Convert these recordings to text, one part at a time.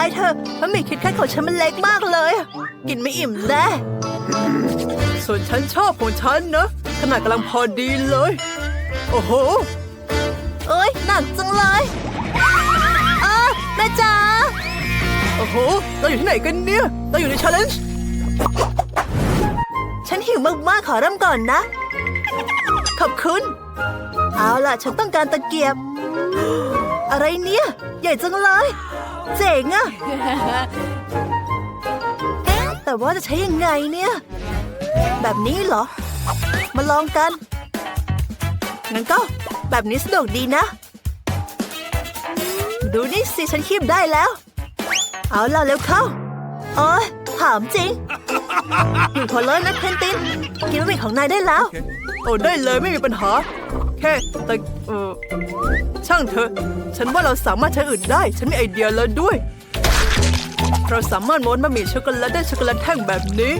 ายเถอะบะหมี่คิดแค่ของฉันมันเล็กมากเลย กินไม่อิ่มแน่ส่วนฉันชอบของฉันนะขนาดกำลังพอดีเลย โอ้โห เอ้ยหนักจังเลยอ้าแม่จ๋าโอ้โห เราอยู่ที่ไหนกันเนี่ย เราอยู่ใน challenge ฉันหิวมากๆ ขอเริ่มก่อนนะ ขอบคุณ เอาล่ะ ฉันต้องการตะเกียบ อะไรเนี่ย ใหญ่จังเลย เจ๋งอะแต่ว่าจะใช้ยังไงเนี่ย แบบนี้เหรอ มาลองกัน งั้นก็แบบนี้สะดวกดีนะ ดูนี่สิฉันคีบได้แล้ว เอาล่ะเร็วเข้าโอ้ยถามจริงอยู่พอเลยนะเพนติน กินบะหมี่ของนายได้แล้ว โอ้ได้เลยไม่มีปัญหา แค่แต่เออช่างเถอะ ฉันว่าเราสามารถใช้อื่นได้ ฉันมีไอเดียแล้วด้วย เราสามารถม้วนบะหมี่ช็อกโกแลตได้ช็อกโกแลตแท่งแบบนี้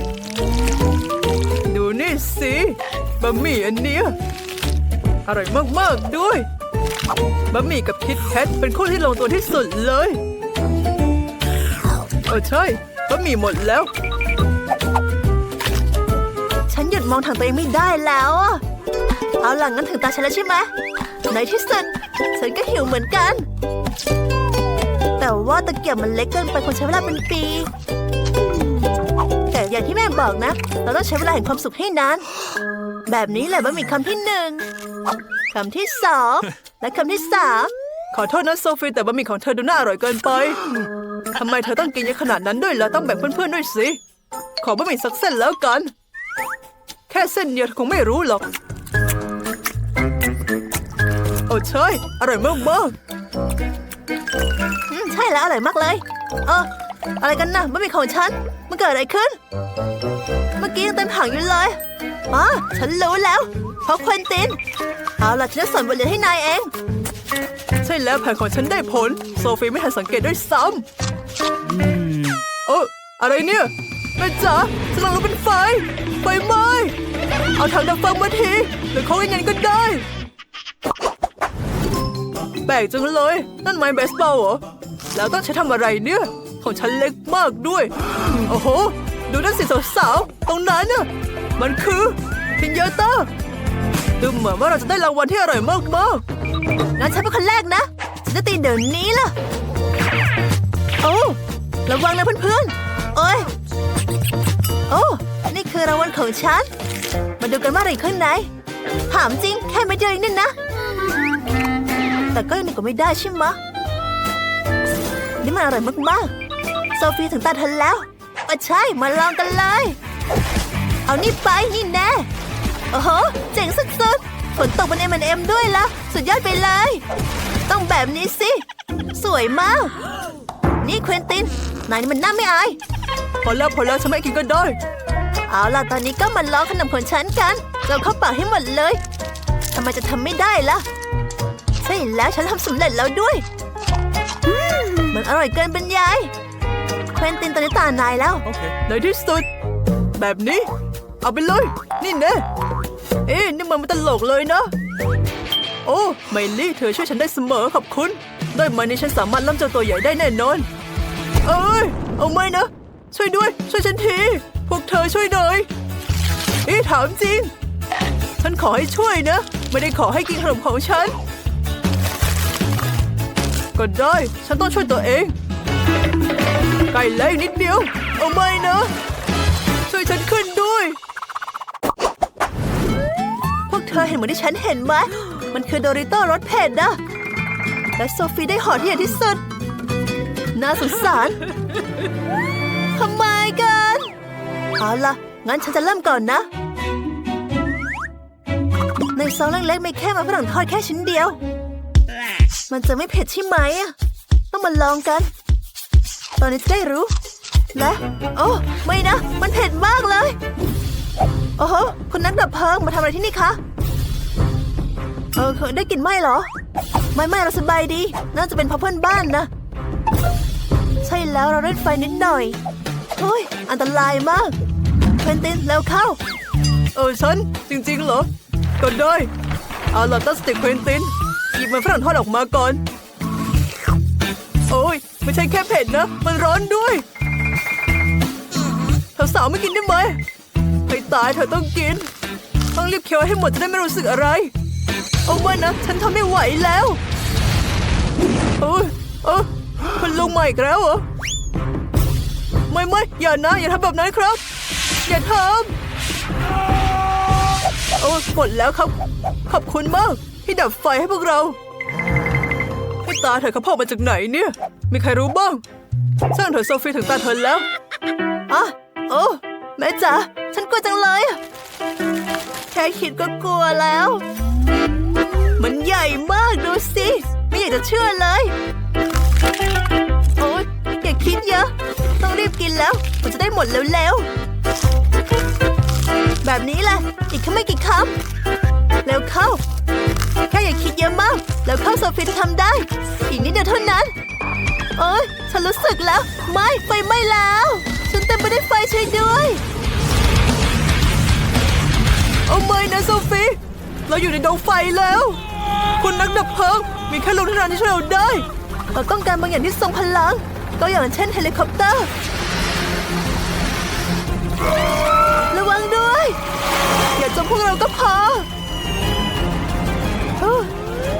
ดูนี่สิบะหมี่อันเนี้ยอร่อยมากๆด้วยบะหมี่กับคิดแคทเป็นคู่ที่ลงตัวที่สุดเลย เออใช่บะหมี่หมดแล้ว มองถังตัวเองไม่ได้แล้ว เอาหลังงั้นถึงตาฉันแล้วใช่ไหมในที่สุดฉันก็หิวเหมือนกัน แต่ว่าตะเกียบมันเล็กเกินไปคงใช้เวลาเป็นปี แต่อย่างที่แม่บอกนะ เราต้องใช้เวลาแห่งความสุขให้นาน แบบนี้แหละบะหมี่คำที่หนึ่งคำที่สองและคำที่สามขอโทษนะโซฟีแต่บะหมี่ของเธอดูน่าอร่อยเกินไป ทำไมเธอต้องกินเยอะขนาดนั้นด้วยล่ะต้องแบ่งเพื่อนๆด้วยสิ ขอบะหมี่สักเส้นแล้วกัน แค่เส้นเดียวเธอคงไม่รู้หรอก โอ้ใช่ อร่อยมากอืมใช่แล้วอร่อยมากเลย เออ อะไรกันนะบะหมี่ของฉัน มันเกิดอะไรขึ้น เมื่อกี้ยังเต็มถังอยู่เลยอ๋อฉันรู้แล้ว เพราะควินติน เอาล่ะฉันจะสอนบทเรียนให้นายเองๆใช่แล้วแผนของฉันได้ผล โซฟีไม่ทันสังเกตด้วยซ้ำเอออะไรเนี่ย แม่จ๋าฉันกำลังลุกเป็นไฟ ไฟไหม้เอาถังดับเพลิงมาทีหรือเขายังไงก็ได้ แปลกจังเลย นั่นไม้เบสบอลเหรอ แล้วต้องใช้ทำอะไรเนี่ย ของฉันเล็กมากด้วย โอ้โห ดูนั่นสิสาวๆ ตรงนั้นน่ะ มันคือพินเยเตอร์ดูเหมือนว่าเราจะได้รางวัลที่อร่อยมากงั้นฉันเป็นคนแรกนะ ฉันจะตีเดี๋ยวนี้ล่ะ โอ้ ระวังนะเพื่อนๆโอ้ย โอ้ นี่คือรางวัลของฉัน มาดูกันว่าอะไรข้างในถามจริง แค่ไม่เดียวเองนี่นะ แต่ก็ยังดีกว่าไม่ได้ใช่ไหมนี่มันอร่อยมากๆ โซฟีถึงตาเธอแล้วอะใช่ มาลองกันเลย เอานี่ไป นี่แน่โอ้โห เจ๋งสุดๆ ฝนตกบนเอ็มเอ็มด้วยละสุดยอดไปเลย ต้องแบบนี้สิ สวยมาก นี่เควินติน นายนี่มันน่าไม่อาย พอแล้วพอแล้วฉันไม่กินก็ได้ เอาล่ะตอนนี้ก็มาลองขนมของฉันกันเราเข้าปากให้หมดเลยทำไมจะทำไม่ได้ล่ะ ใช่แล้วฉันทำสำเร็จแล้วด้วยอืมมันอร่อยเกินบรรยายเควินตินตอนนี้ตานายแล้วโอเคในที่สุด แบบนี้ เอาไปเลย นี่แน่เอ๊ะนี่มันไม่ตลกเลยนะโอ้ไมลี่เธอช่วยฉันได้เสมอขอบคุณด้วยมันนี้ฉันสามารถล่ำเจ้าตัวใหญ่ได้แน่นอน เอ้ยเอาไม่นะ ช่วยด้วย ช่วยฉันที พวกเธอช่วยหน่อยเอ๊ถามจริง ฉันขอให้ช่วยนะ ไม่ได้ขอให้กินขนมของฉัน ก็ได้ ฉันต้องช่วยตัวเอง ไก่เล็กนิดเดียว เอาไม่นะ ช่วยฉันขึ้นด้วย พวกเธอเห็นเหมือนที่ฉันเห็นไหม มันคือโดริโต้รสเผ็ดนะ และโซฟีได้ห่อที่ใหญ่ที่สุด น่าสงสาร ทำไมกัน เอาล่ะ งั้นฉันจะเริ่มก่อนนะ ในซองเล็กๆไม่แค่มาฝรั่งทอดแค่ชิ้นเดียว มันจะไม่เผ็ดใช่ไหมอะต้องมาลองกัน ตอนนี้จะได้รู้ และ โอ้ ไม่นะ มันเผ็ดมากเลย โอ้โหคุณนักดับเพลิงมาทำอะไรที่นี่คะเออเคยได้กลิ่นไหมเหรอ ไม่ไม่เราสบายดี น่าจะเป็นเพราะเพื่อนบ้านนะ ใช่แล้วเราเล่นไฟนิดหน่อย เฮ้ย อันตรายมากเควินตินเร็วเข้า เออฉัน จริงๆเหรอ ก็ได้ เอาล่ะตัสติควินติน หยิบมันฝรั่งทอดออกมาก่อน โอ้ย ไม่ใช่แค่เผ็ดนะ มันร้อนด้วยสาวๆไม่กินได้ไหมให้ตายเธอต้องกิน ต้องรีบเคี้ยวให้หมดจะได้ไม่รู้สึกอะไร เอาไว้นะ ฉันทำไม่ไหวแล้ว โอ้ยเออคุณลุงใหม่อีกแล้วเหรอ ไม่ไม่อย่านะ อย่าทำแบบนั้นครับ อย่าทำโอ้หมดแล้วครับ ขอบคุณมาก ที่ดับไฟให้พวกเราให้ตาเธอเขาพ่อมาจากไหนเนี่ย มีใครรู้บ้างสร้างเธอโซฟีถึงตาเธอแล้วอะโอ้แม่จ๋าฉันกลัวจังเลยแค่คิดก็กลัวแล้ว มันใหญ่มากดูสิ ไม่อยากจะเชื่อเลย โอ๊ยอย่าคิดเยอะ กินแล้วมันจะได้หมดเร็วๆ แบบนี้แหละ อีกแค่ไม่กี่คำเร็วเข้า แค่อย่าคิดเยอะมาก แล้วเข้าโซฟีจะทำได้ อีกนิดเดียวเท่านั้นโอ๊ยฉันรู้สึกแล้ว ไม่ไฟไหม้แล้ว ฉันเต็มไปด้วยไฟช่วยด้วยเอาไม่นะโซฟีเราอยู่ในดงไฟแล้ว คุณนักดับเพลิง มีแค่ลุงเท่านั้นที่ช่วยเราได้เราต้องการบางอย่างที่ทรงพลัง ก็อย่างเช่นเฮลิคอปเตอร์ พวกเราก็พอ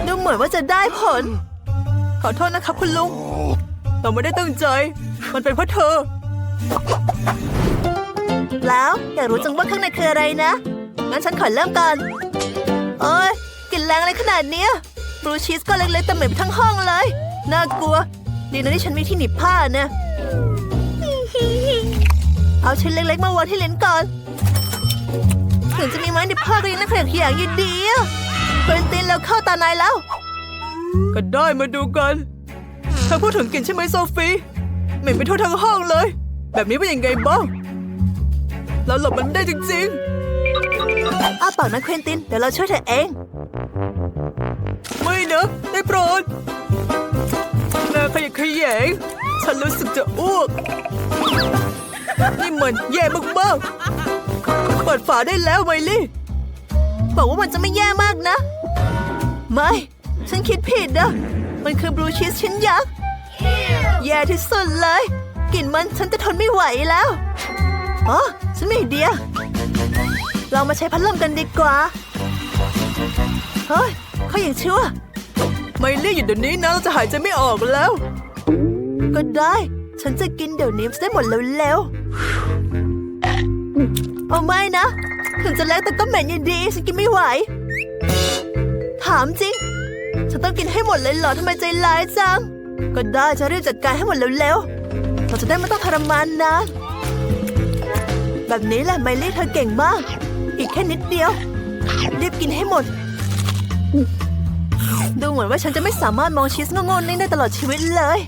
ดูเหมือนว่าจะได้ผล ขอโทษนะครับคุณลุง เราไม่ได้ตั้งใจ มันเป็นเพราะเธอ แล้วอยากรู้จังว่าข้างในคืออะไรนะ งั้นฉันขอเริ่มก่อนโอ้ยกลิ่นแรงอะไรขนาดเนี้ยบลูชีสก็เล็กๆแต่เหม็นไปทั้งห้องเลย น่ากลัว ดีนะที่ฉันมีที่หนีบผ้านะ เอาชิ้นเล็กๆมาวางที่เลนก่อน ถึงจะมีไม้หนีบผ้าก็ยังน่าขยะแขยงอยู่ดีอะเควินตินแล้วเข้าตานายแล้ว ก็ได้มาดูกันเธอพูดถึงกลิ่นใช่ไหมโซฟีเหม็นไปทั่วทั้งห้องเลย แบบนี้เป็นยังไงบ้างเราหลบมันไม่ได้จริงอ้าปากนะเควินติน เดี๋ยวเราช่วยเธอเองๆไม่นะได้โปรดนาขยะแขยงฉันรู้สึกจะอ้วกนี่มันแย่มากๆเปิดฝาได้แล้วไมลี่ บอกว่ามันจะไม่แย่มากนะ ไม่ ฉันคิดผิดนะมันคือบลูชีสชิ้นยักษ์ แย่ที่สุดเลยกลิ่นมันฉันจะทนไม่ไหวแล้ว อ๋อ ฉันมีไอเดีย เรามาใช้พัดลมกันดีกว่า เฮ้ยเขาอย่างชั่ว ไมลี่อยู่เดี๋ยวนี้นะเราจะหายใจไม่ออกแล้ว ก็ได้ ฉันจะกินเดี๋ยวนี้จะได้หมดเร็วๆ เอาไม่นะ ถึงจะเล็กแต่ก็เหม็นยู่ดี ฉันกินไม่ไหว ถามจริง ฉันต้องกินให้หมดเลยเหรอทำไมใจร้ายจัง ก็ได้จะรีบจัดการให้หมดเร็วๆเราจะได้ไม่ต้องทรมานนานแบบนี้แหละไมลี่เธอเก่งมาก อีกแค่นิดเดียว รีบกินให้หมด ดูเหมือนว่าฉันจะไม่สามารถมองชีสโง่ๆนี่ได้ตลอดชีวิตเลย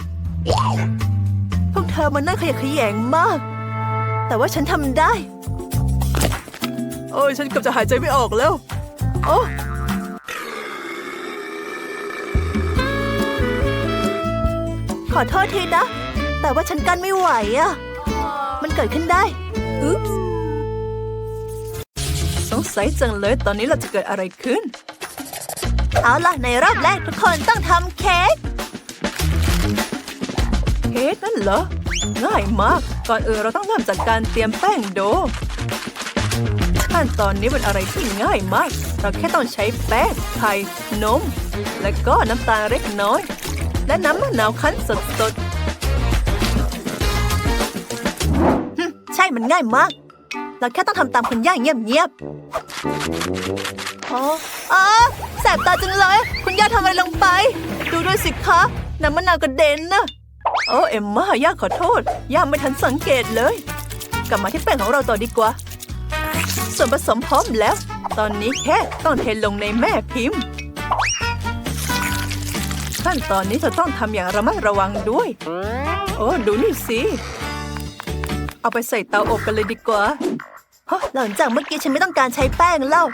พวกเธอมันน่าขยะแขยงมาก แต่ว่าฉันทำได้ อ้ยฉันเกือบจะหายใจไม่ออกแล้วโอ้ขอโทษทีนะ แต่ว่าฉันกันไม่ไหวอะมันเกิดขึ้นได้อุ๊บสงสัยจังเลยตอนนี้เราจะเกิดอะไรขึ้น เอาล่ะ ในรอบแรกทุกคนต้องทำเค้กเค้กนั่นเหรอ ง่ายมาก ก่อนอื่นเราต้องเริ่มจากการเตรียมแป้งโด ขั้นตอนนี้เป็นอะไรที่ง่ายมาก เราแค่ต้องใช้แป้งไข่นม และก็น้ำตาลเล็กน้อย และน้ำมะนาวคั้นสดใช่มันง่ายมาก เราแค่ต้องทำตามคุณย่าเงียบๆอ๋ออ๋อแสบตาจังเลย คุณย่าทำอะไรลงไป ดูด้วยสิคะ น้ำมะนาวกระเด็นนะโอ้เอ็มม่าย่าขอโทษ ย่าไม่ทันสังเกตเลย กลับมาที่แป้งของเราต่อดีกว่า ส่วนผสมพร้อมแล้ว ตอนนี้แค่ต้องเทลงในแม่พิมพ์ ขั้นตอนนี้เธอต้องทำอย่างระมัดระวังด้วย โอ้ดูนี่สิ เอาไปใส่เตาอบกันเลยดีกว่าเพราะหลังจากเมื่อกี้ฉันไม่ต้องการใช้แป้งแล้ว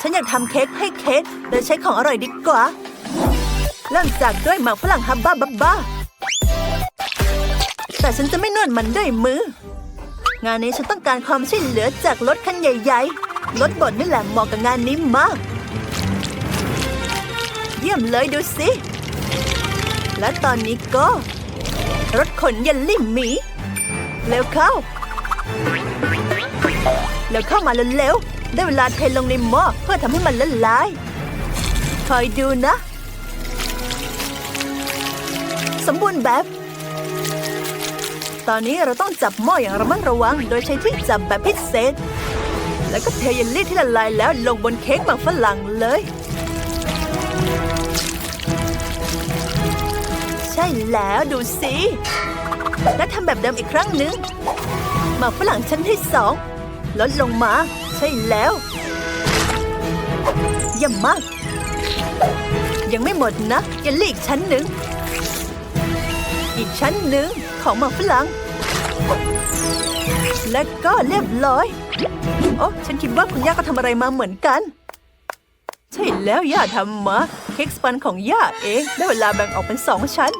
ฉันอยากทำเค้กให้เค้กโดยใช้ของอร่อยดีกว่า เริ่มจากด้วยหมากฝรั่งฮับบ้าบับบ้าแต่ฉันจะไม่นวดมันด้วยมือ งานนี้ฉันต้องการความช่วยเหลือจากรถคันใหญ่ๆ รถบดนี่แหละเหมาะกับงานนี้มาก เยี่ยมเลยดูสิ และตอนนี้ก็ รถขนเยลลี่หมี เร็วเข้า เร็วเข้ามาเร็วๆ ได้เวลาเทลงในหม้อเพื่อทำให้มันละลาย คอยดูนะ สมบูรณ์แบบ ตอนนี้เราต้องจับหม้ออย่างระมัดระวัง โดยใช้ที่จับแบบพิเศษ แล้วก็เทเยลลี่ที่ละลายแล้วลงบนเค้กหมักฝรั่งเลย ใช่แล้วดูสิ แล้วทำแบบเดิมอีกครั้งหนึ่งหมักฝรั่งชั้นที่สองลดลงมา ใช่แล้วเยี่ยมมาก ยังไม่หมดนะเยลลี่อีกชั้นหนึ่ง อีกชั้นหนึ่งของหมักฝรั่งและก็เรียบร้อย โอ้ฉันคิดว่าคุณย่าก็ทำอะไรมาเหมือนกัน ใช่แล้วย่าทำมาเค้กสปันของย่าเองได้เวลาแบ่งออกเป็นสองชั้น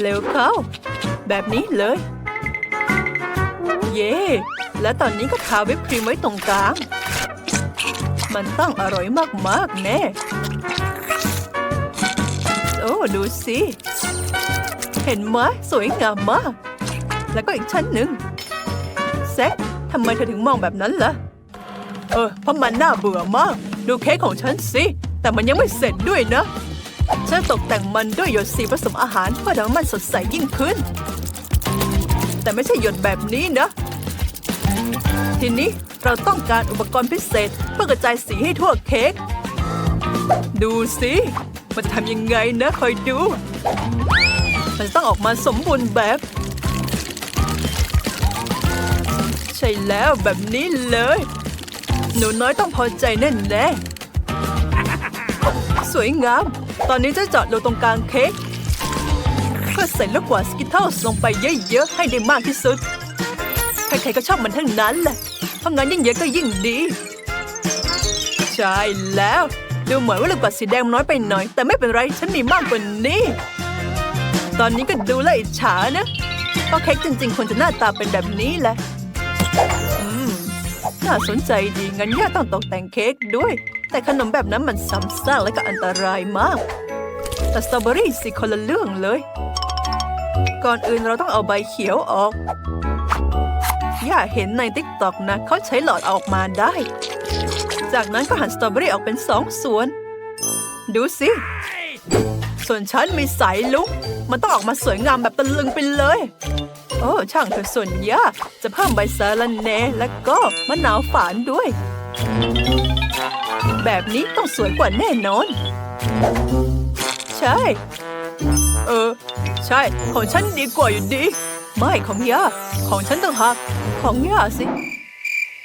เร็วเข้า แบบนี้เลย เย่และตอนนี้ก็ทาวิปครีมไว้ตรงกลาง มันต้องอร่อยมากๆแน่ โอ้ ดูสิ เห็นไหมสวยงามมาก แล้วก็อีกชั้นหนึ่งแซคทำไมเธอถึงมองแบบนั้นล่ะ เออเพราะมันน่าเบื่อมาก ดูเค้กของฉันสิ แต่มันยังไม่เสร็จด้วยนะ ฉันตกแต่งมันด้วยหยดสีผสมอาหารเพื่อทำให้มันสดใสยิ่งขึ้น แต่ไม่ใช่หยดแบบนี้นะ ทีนี้เราต้องการอุปกรณ์พิเศษเพื่อกระจายสีให้ทั่วเค้ก ดูสิ มันจะทำยังไงนะคอยดู มันต้องออกมาสมบูรณ์แบบ ใช่แล้วแบบนี้เลย หนูน้อยต้องพอใจแน่แน่สวยงาม ตอนนี้จะเจาะรูตรงกลางเค้กเพื่อใส่ลูกกวาดสกิทเทิลลงไปเยอะๆ ให้ได้มากที่สุด ใครๆก็ชอบมันทั้งนั้นแหละเพราะงั้นยิ่งเยอะก็ยิ่งดี ใช่แล้ว ดูเหมือนว่าลูกกวาดสีแดงน้อยไปหน่อย แต่ไม่เป็นไร ฉันมีมากกว่านี้ ตอนนี้ก็ดูแลอิจฉานะเพราะเค้กจริงๆควรจะหน้าตาเป็นแบบนี้แหละอืมน่าสนใจดีงั้นย่าต้องตกแต่งเค้กด้วย แต่ขนมแบบนั้นมันซ้ำซากและก็อันตรายมาก แต่สตรอเบอรี่สิคนละเรื่องเลย ก่อนอื่นเราต้องเอาใบเขียวออก ย่าเห็นในติ๊กต็อกนะเขาใช้หลอดอออกมาได้ จากนั้นก็หั่นสตรอเบอรี่ออกเป็นสองส่วน ดูสิ ส่วนฉันมีสายลุก มันต้องออกมาสวยงามแบบตะลึงไปเลย โอ้ ช่างเถอะส่วนย่าจะเพิ่มใบสาระแหน่และก็มะนาวฝานด้วย แบบนี้ต้องสวยกว่าแน่นอน ใช่ เออ ใช่ ของฉันดีกว่าอยู่ดี ไม่ของย่าของฉันต้องหักของย่าสิ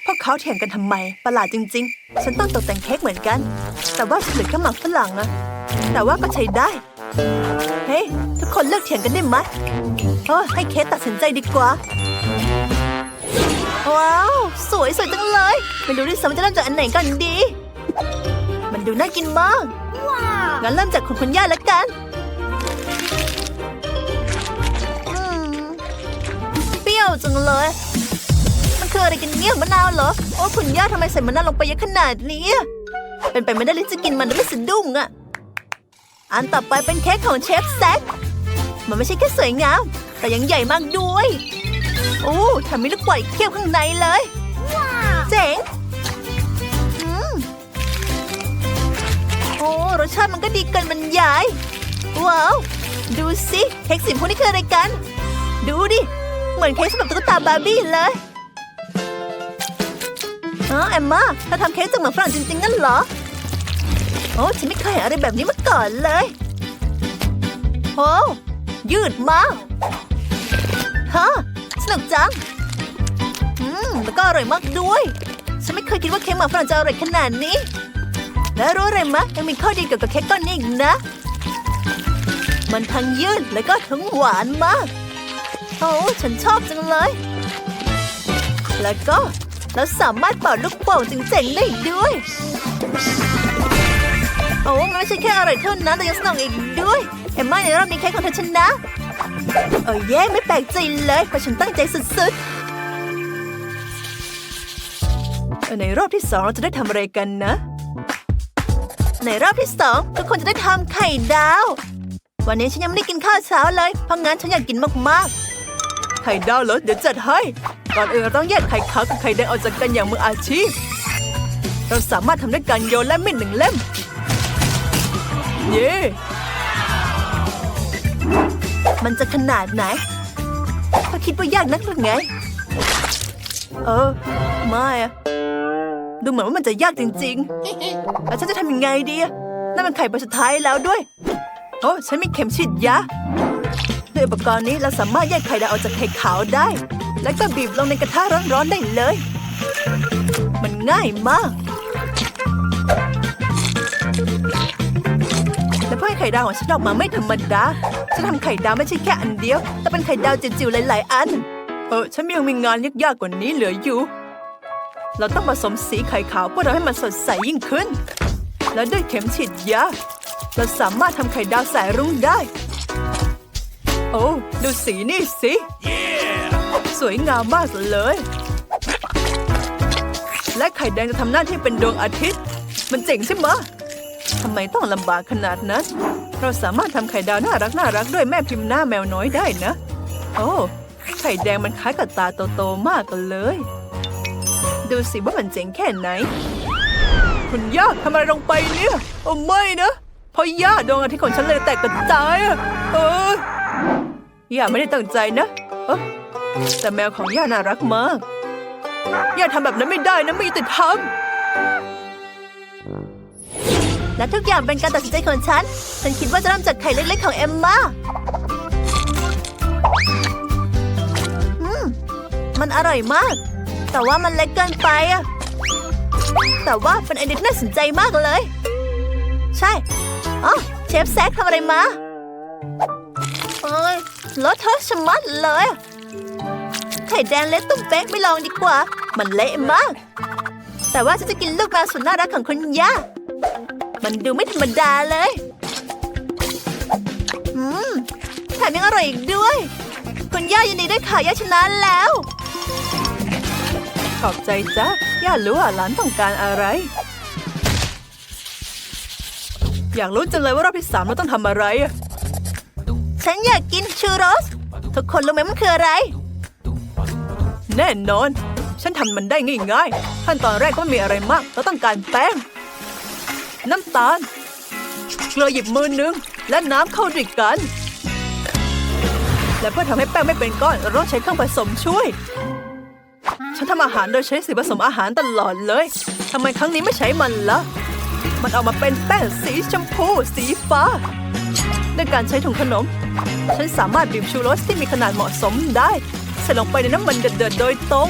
พวกเขาเถียงกันทำไม ประหลาดจริง ๆ ฉันต้องตกแต่งเค้กเหมือนกัน แต่ว่าฉันเหลือแค่หมักฝรั่งอะแต่ว่าก็ใช้ได้ เฮ้ยทุกคนเลิกเถียงกันได้ไหมเออให้เคสตัดสินใจดีกว่า ว้าว สวยสวยจังเลย ไม่รู้ด้วยซ้ำจะเริ่มจากอันไหนก่อนดี มันดูน่ากินมากงั้นเริ่มจากคุณคุณย่าละกันอืมเปรี้ยวจังเลย มันคืออะไรกันเนี่ยมะนาวเหรอ โอ้คุณย่าทำไมใส่มะนาวลงไปเยอะขนาดนี้อะเป็นไปไม่ได้เลยจะกินมันโดยไม่สะดุ้งอะ อันต่อไปเป็นเค้กของเชฟแซคมันไม่ใช่แค่สวยงาม แต่ยังใหญ่มากด้วย โอ้แถมมีลูกปล่อยเคี้ยวข้างในเลย เจ๋งอืมโอ้รสชาติมันก็ดีเกินบรรยาย ว้าว ดูสิเค้กสีพวกนี้คืออะไรกัน ดูดิ เหมือนเค้กสำหรับตุ๊กตาบาร์บี้เลยอ๋อแอมมาเธอทำเค้กจากหมาฝรั่งจริงๆงั้นเหรอโอ้ฉันไม่เคยเห็นอะไรแบบนี้มาก่อนเลยโอ้ยืดมากฮะสนุกจัง อืมแล้วก็อร่อยมากด้วย ฉันไม่เคยคิดว่าเค้กหมาฝรั่งจะอร่อยขนาดนี้ แล้วรู้อะไรมะยังมีข้อดีเกี่ยวกับเค้กก้อนนี้อีกนะ มันทั้งยืดและก็ทั้งหวานมาก โอ้ฉันชอบจังเลย แล้วก็เราสามารถเป่าลูกโป่งเจ๋งๆได้ด้วย โอ้มันไม่ใช่แค่อร่อยเท่านั้นแต่ยังสนุกอีกด้วยเอ็มม่าในรอบนี้เค้กของเธอชนะเออเย่ไม่แปลกใจเลยเพราะฉันตั้งใจสุดๆในรอบที่สองเราจะได้ทำอะไรกันนะ ในรอบที่สองทุกคนจะได้ทำไข่ดาว วันนี้ฉันยังไม่ได้กินข้าวเช้าเลยเพราะงั้นฉันอยากกินมากๆ ไข่ดาวเหรอเดี๋ยวจัดให้ก่อนอื่นเราต้องแยกไข่ขาวกับไข่แดงออกจากกันอย่างมืออาชีพ เราสามารถทำด้วยการโยนและมีดหนึ่งเล่ม เย่มันจะขนาดไหนถ้าคิดว่ายากนักหรือไง เออ ไม่อะดูเหมือนว่ามันจะยากจริงๆ แล้วฉันจะทำยังไงดีอะนั่นมันไข่ใบสุดท้ายแล้วด้วย โอ้ฉันมีเข็มฉีดยาด้วยอุปกรณ์นี้เราสามารถแยกไข่แดงออกจากไข่ขาวได้ แล้วก็บีบลงในกระทะร้อนๆได้เลย มันง่ายมาก ไข่ดาวของฉันออกมาไม่ธรรมดา ฉันทำไข่ดาวไม่ใช่แค่อันเดียว แต่เป็นไข่ดาวจิ๋วๆหลายๆอัน เออ ฉันยังมีงานยากๆกว่านี้เหลืออยู่ เราต้องผสมสีไข่ขาวเพื่อทำให้มันสดใสยิ่งขึ้น แล้วด้วยเข็มฉีดยา เราสามารถทำไข่ดาวสายรุ้งได้ โอ้ ดูสีนี่สิสวยงามมากเลย และไข่แดงจะทำหน้าที่เป็นดวงอาทิตย์ มันเจ๋งใช่ไหม ทำไมต้องลำบากขนาดนั้น เราสามารถทำไข่ดาวน่ารักน่ารักด้วยแม่พิมพ์หน้าแมวน้อยได้นะ โอ้ไข่แดงมันคล้ายกับตาโตๆมากกันเลย ดูสิว่ามันเจ๋งแค่ไหน คุณย่าทำอะไรลงไปเนี่ยโอ้ไม่นะเพราะย่าดวงอาทิตย์ของฉันเลยแตกกระจายอะเออย่าไม่ได้ตั้งใจนะเออแต่แมวของย่าน่ารักมากย่าทำแบบนั้นไม่ได้นะไม่ติธรรม และทุกอย่างเป็นการตัดสินใจของฉัน ฉันคิดว่าจะเริ่มจากไข่เล็กๆของเอมมาอืม มันอร่อยมาก แต่ว่ามันเล็กเกินไปอะแต่ว่าเป็นไอเดียที่น่าสนใจมากเลย ใช่ อ๋อ เชฟแซกทำอะไรมาเอ้ยรสเธอชะมัดเลย ไข่แดงเล็กตุ้มเป๊กไม่ลองดีกว่า มันเละมาก แต่ว่าฉันจะกินลูกแมวสุดน่ารักของคุณย่า มันดูไม่ธรรมดาเลยอืมแถมยังอร่อยอีกด้วย คุณย่ายินดีด้วยค่ะย่าชนะแล้ว ขอบใจจ้ะย่ารู้ว่าหลานต้องการอะไร อยากรู้จังเลยว่ารอบที่สามเราต้องทำอะไรอะฉันอยากกินชูโรส ทุกคนรู้ไหมมันคืออะไร แน่นอน ฉันทำมันได้ง่ายๆขั้นตอนแรกก็ไม่มีอะไรมาก เราต้องการแป้ง น้ำตาล เกลือหยิบมือนึง และน้ำเข้าด้วยกัน และเพื่อทำให้แป้งไม่เป็นก้อนเราใช้เครื่องผสมช่วย ฉันทำอาหารโดยใช้สีผสมอาหารตลอดเลยทำไมครั้งนี้ไม่ใช้มันละ่ะมันออกมาเป็นแป้งสีชมพู สีฟ้าด้วยการใช้ถุงขนม ฉันสามารถบีบชูรสที่มีขนาดเหมาะสมได้ ใส่ลงไปในน้ำมันเดือดๆโดยตรง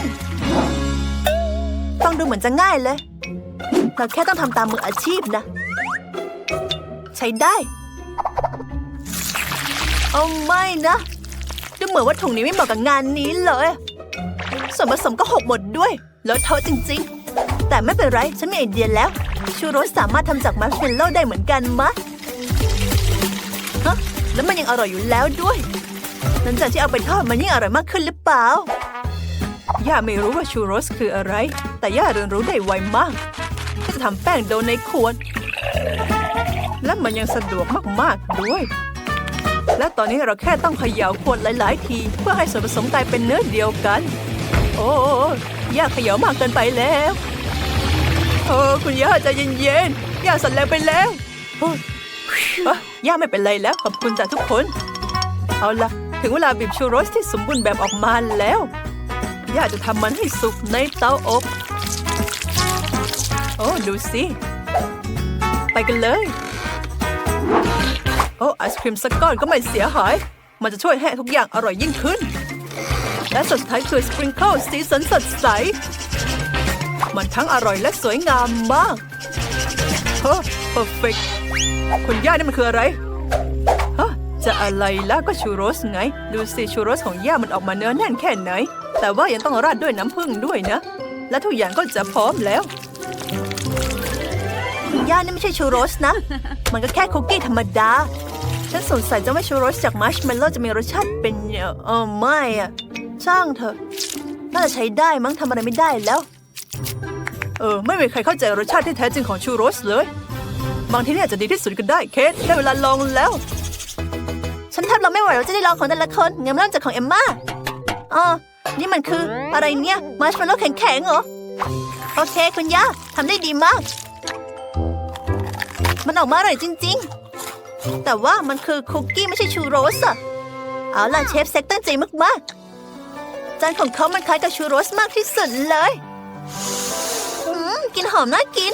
ต้องดูเหมือนจะง่ายเลย เราแค่ต้องทำตามมืออาชีพนะ ใช้ได้เอาไม่นะ ดูเหมือนว่าถุงนี้ไม่เหมาะกับงานนี้เลย ส่วนผสมก็หกหมดด้วยแล้วเทอะจริง ๆ แต่ไม่เป็นไรฉันมีไอเดียแล้ว ชูโรสสามารถทำจากมัชเมลโลได้เหมือนกันมะฮะแล้วมันยังอร่อยอยู่แล้วด้วย หลังจากที่เอาไปทอดมันยิ่งอร่อยมากขึ้นหรือเปล่าย่าไม่รู้ว่าชูโรสคืออะไร แต่ย่าเรียนรู้ได้ไวมาก ที่จะทำแป้งโดในขวด และมันยังสะดวกมากๆด้วย และตอนนี้เราแค่ต้องเขย่าขวดหลาย ๆ ที เพื่อให้ส่วนผสมกลายเป็นเนื้อเดียวกัน โอ้ย่าเขย่ามากเกินไปแล้วโอ้คุณย่าใจเย็นๆย่าสั่นแรงไปแล้วโอ้ย่าไม่เป็นไรแล้วขอบคุณจากทุกคน เอาละถึงเวลาบีบชูโรสที่สมบูรณ์แบบออกมาแล้ว ย่าจะทำมันให้สุกในเตาอบ โอ้ดูสิ ไปกันเลย โอ้ไอศครีมสักก้อนก็ไม่เสียหาย มันจะช่วยให้ทุกอย่างอร่อยยิ่งขึ้น และสุดท้ายคือสปริงเกิลสีสันสดใส มันทั้งอร่อยและสวยงามมากเฮ้เพอร์เฟกคุณย่านี่มันคืออะไรฮะจะอะไรล่ะก็ชูโรสไง ดูสิชูโรสของย่ามันออกมาเนื้อแน่นแค่ไหน แต่ว่ายังต้องราดด้วยน้ำผึ้งด้วยนะ และทุกอย่างก็จะพร้อมแล้ว ย่านี่ไม่ใช่ชูโรสนะ มันก็แค่คุกกี้ธรรมดา ฉันสงสัยจะว่ชูโรสจากมัชเมลโล่จะมีรสชาติเป็นเอ่อไม่อะช่างเถอะ น่าจะใช้ได้มั้งทำอะไรไม่ได้แล้ว เออ ไม่มีใครเข้าใจรสชาติที่แท้จริงของชูโรสเลย บางทีเนี่ยจะดีที่สุดก็ได้เคสได้เวลาลองแล้ว ฉันแทบเราไม่ไหวว่าจะได้ลองของแต่ละคนงั้นเริ่มจากของเอมม่าอ๋อนี่มันคืออะไรเนี่ยมาร์ชเมลโล่แข็งๆเหรอโอเค คุณย่าทำได้ดีมาก มันออกมาอร่อยจริง ๆ แต่ว่ามันคือคุกกี้ไม่ใช่ชูโรสอะเอาล่ะเชฟเซ็กตั้งใจมากๆ จานของเขามันคล้ายกับชูโรสมากที่สุดเลยอืมกินหอมน่ากิน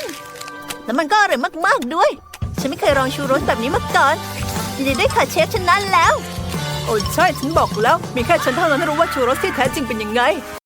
แล้วมันก็อร่อยมากๆด้วย ฉันไม่เคยลองชูโรสแบบนี้มาก่อนยินดีด้วยค่ะเชฟชนะแล้ว โอ้ใช่ ฉันบอกแล้ว มีแค่ฉันเท่านั้นที่รู้ว่าชูรสที่แท้จริงเป็นยังไง